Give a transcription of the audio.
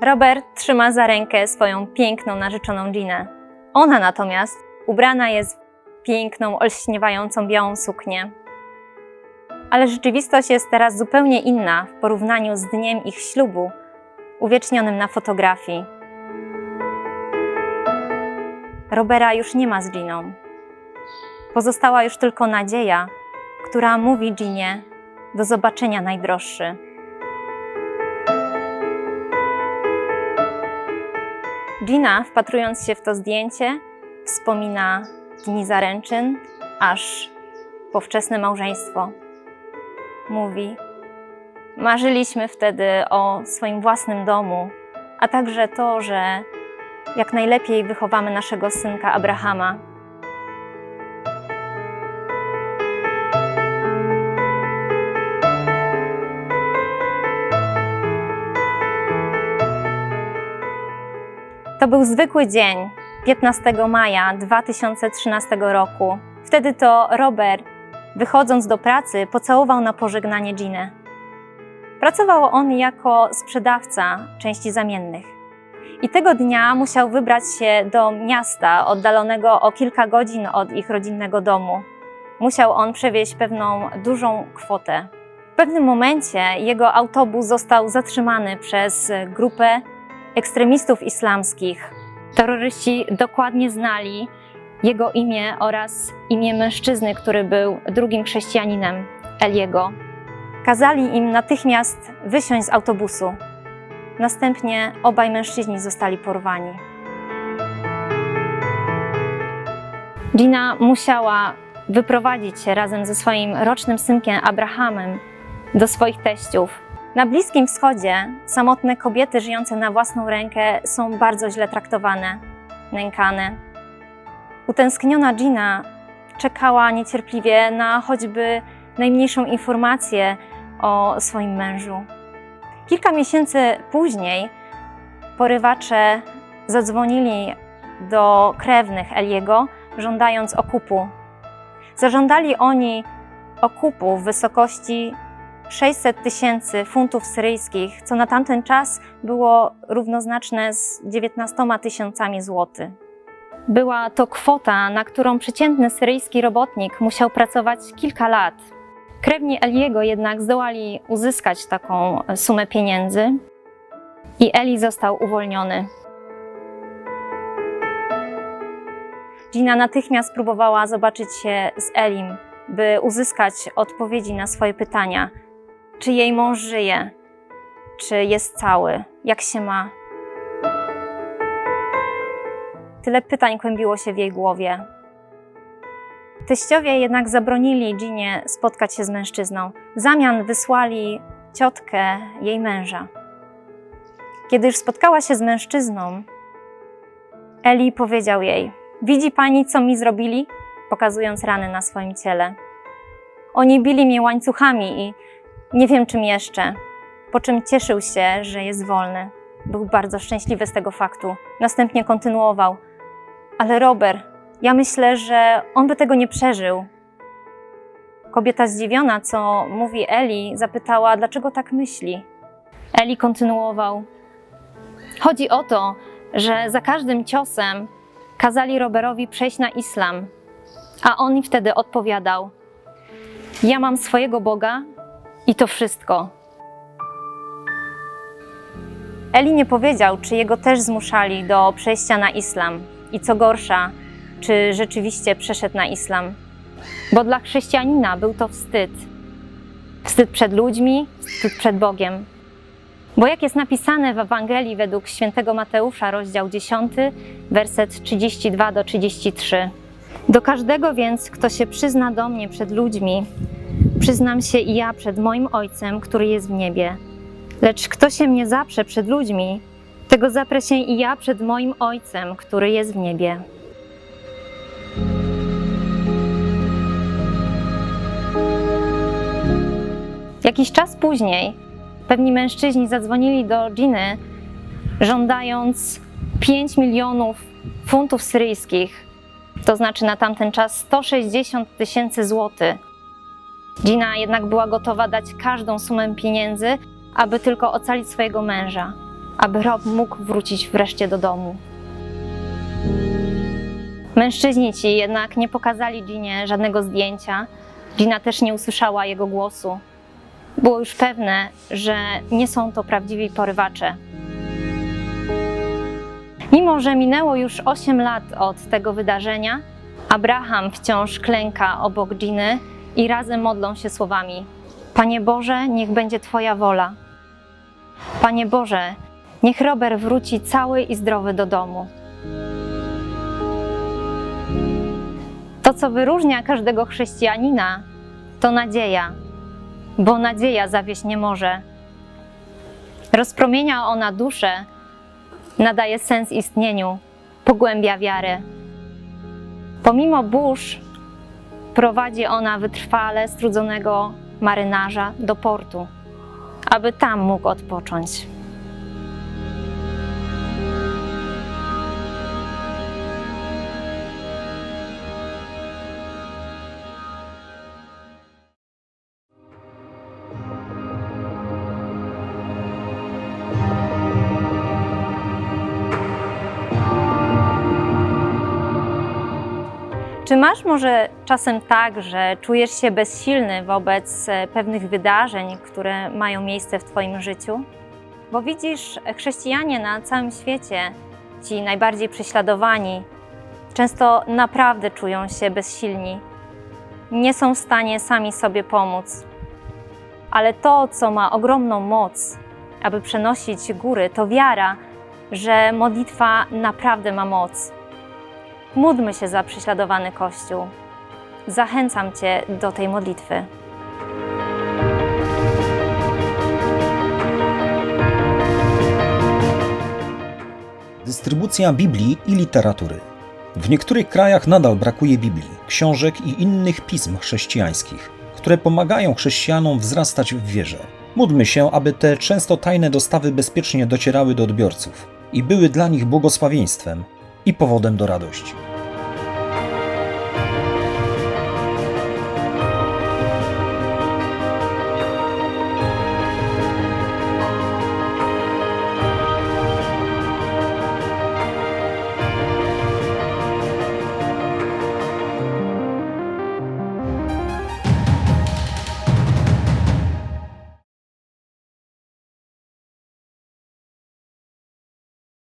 Robert trzyma za rękę swoją piękną narzeczoną Ginę. Ona natomiast ubrana jest w piękną, olśniewającą białą suknię. Ale rzeczywistość jest teraz zupełnie inna w porównaniu z dniem ich ślubu, uwiecznionym na fotografii. Robera już nie ma z Giną. Pozostała już tylko nadzieja, która mówi Ginie do zobaczenia najdroższy. Gina, wpatrując się w to zdjęcie, wspomina dni zaręczyn, aż po wczesne małżeństwo. Mówi: Marzyliśmy wtedy o swoim własnym domu, a także to, że jak najlepiej wychowamy naszego synka Abrahama. To był zwykły dzień, 15 maja 2013 roku. Wtedy to Robert, wychodząc do pracy, pocałował na pożegnanie Ginę. Pracował on jako sprzedawca części zamiennych. I tego dnia musiał wybrać się do miasta oddalonego o kilka godzin od ich rodzinnego domu. Musiał on przewieźć pewną dużą kwotę. W pewnym momencie jego autobus został zatrzymany przez grupę ekstremistów islamskich. Terroryści dokładnie znali jego imię oraz imię mężczyzny, który był drugim chrześcijaninem, Eliego. Kazali im natychmiast wysiąść z autobusu. Następnie obaj mężczyźni zostali porwani. Gina musiała wyprowadzić się razem ze swoim rocznym synkiem Abrahamem do swoich teściów. Na Bliskim Wschodzie samotne kobiety żyjące na własną rękę są bardzo źle traktowane, nękane. Utęskniona Gina czekała niecierpliwie na choćby najmniejszą informację o swoim mężu. Kilka miesięcy później porywacze zadzwonili do krewnych Eliego, żądając okupu. Zażądali oni okupu w wysokości 600 tysięcy funtów syryjskich, co na tamten czas było równoznaczne z 19 tysiącami złotych. Była to kwota, na którą przeciętny syryjski robotnik musiał pracować kilka lat. Krewni Eliego jednak zdołali uzyskać taką sumę pieniędzy i Eli został uwolniony. Gina natychmiast próbowała zobaczyć się z Elim, by uzyskać odpowiedzi na swoje pytania. Czy jej mąż żyje? Czy jest cały? Jak się ma? Tyle pytań kłębiło się w jej głowie. Teściowie jednak zabronili Ginie spotkać się z mężczyzną. W zamian wysłali ciotkę jej męża. Kiedy już spotkała się z mężczyzną, Eli powiedział jej: Widzi pani, co mi zrobili? Pokazując rany na swoim ciele. Oni bili mnie łańcuchami i nie wiem czym jeszcze. Po czym cieszył się, że jest wolny. Był bardzo szczęśliwy z tego faktu. Następnie kontynuował: Ale Robert, ja myślę, że on by tego nie przeżył. Kobieta zdziwiona, co mówi Eli, zapytała, dlaczego tak myśli. Eli kontynuował: Chodzi o to, że za każdym ciosem kazali Roberowi przejść na islam, a on wtedy odpowiadał: Ja mam swojego Boga i to wszystko. Eli nie powiedział, czy jego też zmuszali do przejścia na islam i co gorsza, czy rzeczywiście przeszedł na islam. Bo dla chrześcijanina był to wstyd. Wstyd przed ludźmi, wstyd przed Bogiem. Bo jak jest napisane w Ewangelii według świętego Mateusza, rozdział 10, werset 32 do 33. Do każdego więc, kto się przyzna do mnie przed ludźmi, przyznam się i ja przed moim Ojcem, który jest w niebie. Lecz kto się mnie zaprze przed ludźmi, tego zaprę się i ja przed moim Ojcem, który jest w niebie. Jakiś czas później pewni mężczyźni zadzwonili do Giny, żądając 5 milionów funtów syryjskich, to znaczy na tamten czas 160 tysięcy złotych. Gina jednak była gotowa dać każdą sumę pieniędzy, aby tylko ocalić swojego męża. aby Rob mógł wrócić wreszcie do domu. Mężczyźni ci jednak nie pokazali Ginie żadnego zdjęcia. Gina też nie usłyszała jego głosu. Było już pewne, że nie są to prawdziwi porywacze. Mimo, że minęło już 8 lat od tego wydarzenia, Abraham wciąż klęka obok Giny i razem modlą się słowami: Panie Boże, niech będzie Twoja wola. Panie Boże, niech Robert wróci cały i zdrowy do domu. To, co wyróżnia każdego chrześcijanina, to nadzieja, bo nadzieja zawieść nie może. Rozpromienia ona duszę, nadaje sens istnieniu, pogłębia wiarę. Pomimo burz, prowadzi ona wytrwale strudzonego marynarza do portu, aby tam mógł odpocząć. Czy masz może czasem tak, że czujesz się bezsilny wobec e, pewnych wydarzeń, które mają miejsce w Twoim życiu? Bo widzisz, chrześcijanie na całym świecie, ci najbardziej prześladowani, często naprawdę czują się bezsilni. Nie są w stanie sami sobie pomóc. Ale to, co ma ogromną moc, aby przenosić góry, to wiara, że modlitwa naprawdę ma moc. Módlmy się za prześladowany Kościół. Zachęcam Cię do tej modlitwy. Dystrybucja Biblii i literatury. W niektórych krajach nadal brakuje Biblii, książek i innych pism chrześcijańskich, które pomagają chrześcijanom wzrastać w wierze. Módlmy się, aby te często tajne dostawy bezpiecznie docierały do odbiorców i były dla nich błogosławieństwem i powodem do radości.